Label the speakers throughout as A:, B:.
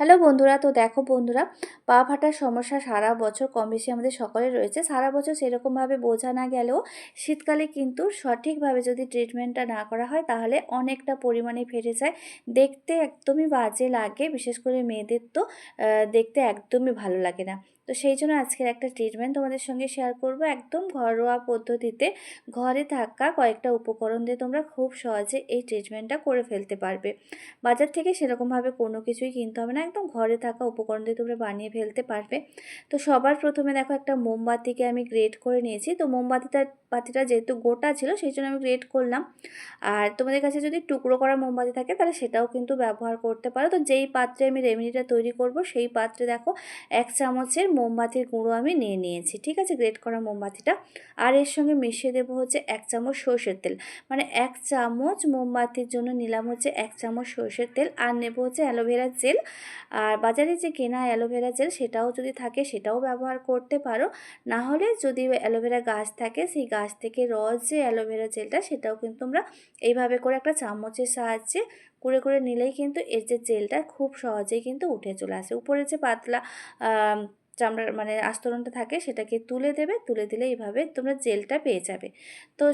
A: Hello বন্ধুরা, তো দেখো বন্ধুরা, পা ফাটার সমস্যা সারা বছর কম বেশি আমাদের সকলে রয়েছে। সারা বছর সেরকমভাবে বোঝা না গেলেও শীতকালে কিন্তু সঠিকভাবে যদি ট্রিটমেন্টটা না করা হয়, তাহলে অনেকটা পরিমাণে ফেটে যায়। দেখতে একদমই বাজে লাগে, বিশেষ করে মেয়েদের তো দেখতে একদমই ভালো লাগে না। তো সেই জন্য আজকের একটা ট্রিটমেন্ট তোমাদের সঙ্গে শেয়ার করব একদম ঘরোয়া পদ্ধতিতে। ঘরে থাকা কয়েকটা উপকরণ দিয়ে তোমরা খুব সহজে এই ট্রিটমেন্টটা করে ফেলতে পারবে। বাজার থেকে সেরকমভাবে কোনো কিছুই কিনতে হবে না, একদম ঘরে থাকা উপকরণ দিয়ে তোমরা বানিয়ে ফেলতে পারবে। তো সবার প্রথমে দেখো একটা মোমবাতিকে আমি গ্রেট করে নিয়েছি। তো মোমবাতিটা বাতিটা যেহেতু গোটা ছিল, সেই জন্য আমি গ্রেট করলাম। আর তোমাদের কাছে যদি টুকরো করা মোমবাতি থাকে, তাহলে সেটাও কিন্তু ব্যবহার করতে পারো। তো যেই পাত্রে আমি রেমেডিটা তৈরি করব, সেই পাত্রে দেখো এক চামচের মোমবাতির গুঁড়ো আমি নিয়ে নিয়েছি, ঠিক আছে? গ্রেট করা মোমবাতিটা। আর এর সঙ্গে মিশিয়ে দেবো হচ্ছে এক চামচ সর্ষের তেল। মানে এক চামচ মোমবাতির জন্য নিলাম হচ্ছে এক চামচ সর্ষের তেল আর নেব হচ্ছে অ্যালোভেরা জেল। আর বাজারে যে কেনা অ্যালোভেরা জেল সেটাও যদি থাকে সেটাও ব্যবহার করতে পারো। না হলে যদি অ্যালোভেরা গাছ থাকে, সেই গাছ থেকে রস যে অ্যালোভেরা জেলটা সেটাও কিন্তু আমরা এইভাবে করে একটা চামচের সাহায্যে করে করে নিলেই কিন্তু এর যে জেলটা খুব সহজেই কিন্তু উঠে চলে আসে। উপরে যে পাতলা চামড়ার মানে আস্তরণটা থাকে সেটাকে তুলে দেবে, তুলে দিলে এইভাবে তোমরা জেলটা পেয়ে যাবে। তো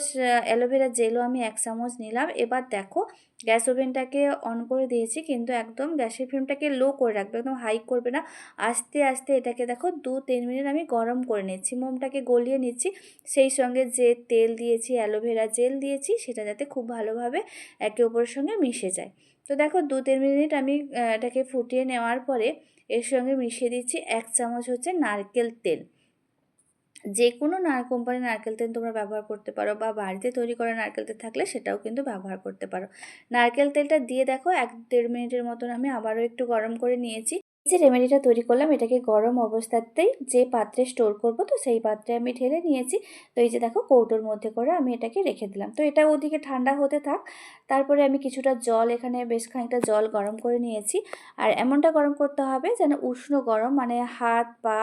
A: অ্যালোভেরা জেলও আমি এক চামচ নিলাম। এবার দেখো গ্যাস ওভেনটাকে অন করে দিয়েছি, কিন্তু একদম গ্যাসের ফ্লেমটাকে লো করে রাখবে, একদম হাই করবে না। আস্তে আস্তে এটাকে দেখো দু তিন মিনিট আমি গরম করে নিচ্ছি, মোমটাকে গলিয়ে নিচ্ছি। সেই সঙ্গে যে তেল দিয়েছি অ্যালোভেরা জেল দিয়েছি, সেটা যাতে খুব ভালোভাবে একে অপরের সঙ্গে মিশে যায়। তো দেখো দু তিন মিনিট আমি এটাকে ফুটিয়ে নেওয়ার পরে এর সঙ্গে মিশিয়ে দিচ্ছি, এক চামচ হচ্ছে নারকেল তেল। যে কোনো না কোম্পানির নারকেল তেল তোমরা ব্যবহার করতে পারো বা বাড়িতে তৈরি করা নারকেল তেল থাকলে সেটাও কিন্তু ব্যবহার করতে পারো। নারকেল তেলটা দিয়ে দেখো এক দেড় মিনিটের মতন আমি আবারও একটু গরম করে নিয়েছি। যে রেমেডিটা তৈরি করলাম, এটাকে গরম অবস্থাতেই যে পাত্রে স্টোর করব, তো সেই পাত্রে আমি ঢেলে নিয়েছি। তো এই যে দেখো, কৌটোর মধ্যে করে আমি এটাকে রেখে দিলাম। তো এটা ওদিকে ঠান্ডা হতে থাক। তারপরে আমি কিছুটা জল, এখানে বেশ খানিকটা জল গরম করে নিয়েছি। আর এমনটা গরম করতে হবে যেন উষ্ণ গরম মানে হাত, পা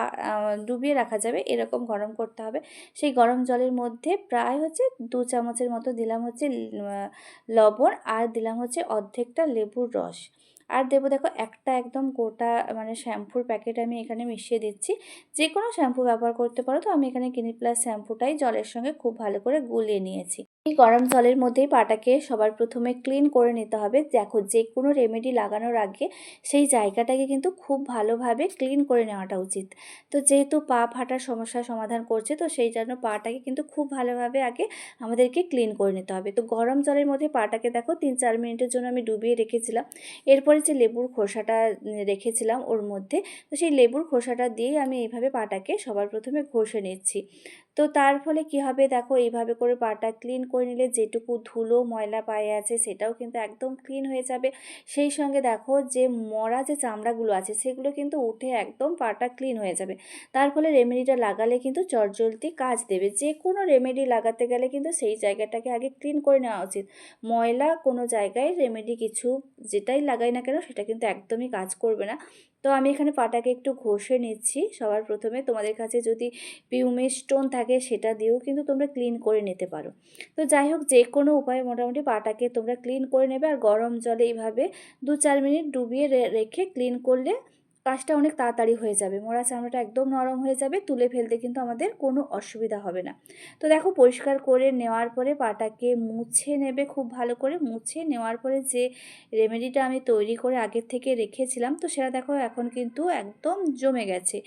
A: ডুবিয়ে রাখা যাবে, এরকম গরম করতে হবে। সেই গরম জলের মধ্যে প্রায় হচ্ছে দু চামচের মতো দিলাম হচ্ছে লবণ, আর দিলাম হচ্ছে অর্ধেকটা লেবুর রস। আর দেবো দেখো একটা একদম গোটা মানে শ্যাম্পুর প্যাকেট আমি এখানে মিশিয়ে দিচ্ছি। যে কোনো শ্যাম্পু ব্যবহার করতে পারো। তো আমি এখানে কিনি প্লাস শ্যাম্পুটাই জলের সঙ্গে খুব ভালো করে গুলিয়ে নিয়েছি। এই গরম জলের মধ্যেই পাটাকে সবার প্রথমে ক্লিন করে নিতে হবে। দেখো, যে কোনো রেমেডি লাগানোর আগে সেই জায়গাটাকে কিন্তু খুব ভালোভাবে ক্লিন করে নেওয়াটা উচিত। তো যেহেতু পা ফাটার সমস্যার সমাধান করছে, তো সেই জন্য পাটাকে কিন্তু খুব ভালোভাবে আগে আমাদেরকে ক্লিন করে নিতে হবে। তো গরম জলের মধ্যে পাটাকে দেখো, তিন চার মিনিটের জন্য আমি ডুবিয়ে রেখেছিলাম। এরপরে যে লেবুর খোসাটা রেখেছিলাম ওর মধ্যে, তো সেই লেবুর খোসাটা দিয়েই আমি এইভাবে পাটাকে সবার প্রথমে ঘষে নিচ্ছি। তো তার ফলে কি হবে? দেখো, এইভাবে করে পাটা ক্লিন করে নিলে যেটুকু ধুলো, ময়লা পায়ে আছে সেটাও কিন্তু একদম ক্লিন হয়ে যাবে। সেই সঙ্গে দেখো যে মরা যে চামড়াগুলো আছে সেগুলো কিন্তু উঠে একদম পাটা ক্লিন হয়ে যাবে। তার ফলে রেমেডিটা লাগালে কিন্তু চটজলদি কাজ দেবে। যে কোনো রেমেডি লাগাতে গেলে কিন্তু সেই জায়গাটাকে আগে ক্লিন করে নেওয়া উচিত। ময়লা কোনো জায়গায় রেমেডি কিছু যেটাই লাগাই না কেন সেটা কিন্তু একদমই কাজ করবে না। তো আমি এখানে পাটাকে একটু ঘষে নিচ্ছি। সবার প্রথমে তোমাদের কাছে যদি পিউমে স্টোন থাকে সেটা দিয়েও কিন্তু তোমরা ক্লিন করে নিতে পারো। তো যাই হোক যে কোনো উপায়ে মোটামুটি পাটাকে তোমরা ক্লিন করে নেবে আর গরম জলে এইভাবে দু চার মিনিট ডুবিয়ে রেখে ক্লিন করলে কাজটা অনেক তাড়াতাড়ি হয়ে যাবে। মোড়া চামড়াটা একদম নরম হয়ে যাবে, তুলে ফেলতে কিন্তু আমাদের কোনো অসুবিধা হবে না। তো দেখো, পরিষ্কার করে নেওয়ার পরে পাটাকে মুছে নেবে, খুব ভালো করে মুছে নেওয়ার পরে যে রেমেডিটা আমি তৈরি করে আগের থেকে রেখেছিলাম, তো সেটা দেখো এখন কিন্তু একদম জমে গেছে।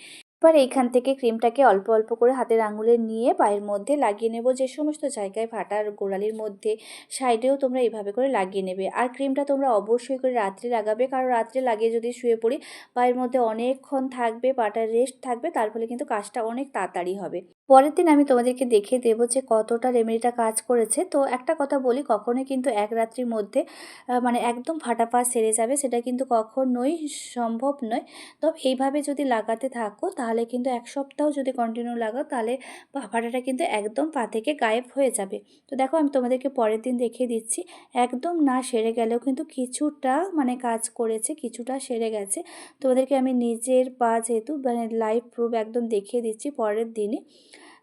A: এবার এইখান থেকে ক্রিমটাকে অল্প অল্প করে হাতের আঙুলে নিয়ে পায়ের মধ্যে লাগিয়ে নেব। যে সমস্ত জায়গায় ফাটার গোড়ালির মধ্যে সাইডেও তোমরা এইভাবে করে লাগিয়ে নেবে। আর ক্রিমটা তোমরা অবশ্যই করে রাত্রে লাগাবে। কারণ রাত্রে লাগিয়ে যদি শুয়ে পড়ি, পায়ের মধ্যে অনেকক্ষণ থাকবে পাটার রেস্ট থাকবে, তার ফলে কিন্তু কাজটা অনেক তাড়াতাড়ি হবে। পরের দিন আমি তোমাদেরকে দেখিয়ে দেবো যে কতটা রেমেডিটা কাজ করেছে। তো একটা কথা বলি, কখনোই কিন্তু এক রাত্রির মধ্যে মানে একদম ফাটা পা সেরে যাবে সেটা কিন্তু কখনোই সম্ভব নয়। তবে এইভাবে যদি লাগাতে থাকো, তাহলে কিন্তু এক সপ্তাহ যদি কন্টিনিউ লাগাও, তাহলে ফাটাটা কিন্তু একদম পা থেকে গায়েব হয়ে যাবে। তো দেখো, আমি তোমাদেরকে পরের দিন দেখিয়ে দিচ্ছি, একদম না সেরে গেলেও কিন্তু কিছুটা মানে কাজ করেছে, কিছুটা সেরে গেছে। তোমাদেরকে আমি নিজের পা যেহেতু মানে লাইভ প্রুফ একদম দেখিয়ে দিচ্ছি পরের দিনে।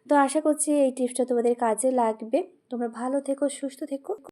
A: তো আশা করছি এই টিপসটা তোমাদের কাজে লাগবে। তোমরা ভালো থেকো সুস্থ থেকো।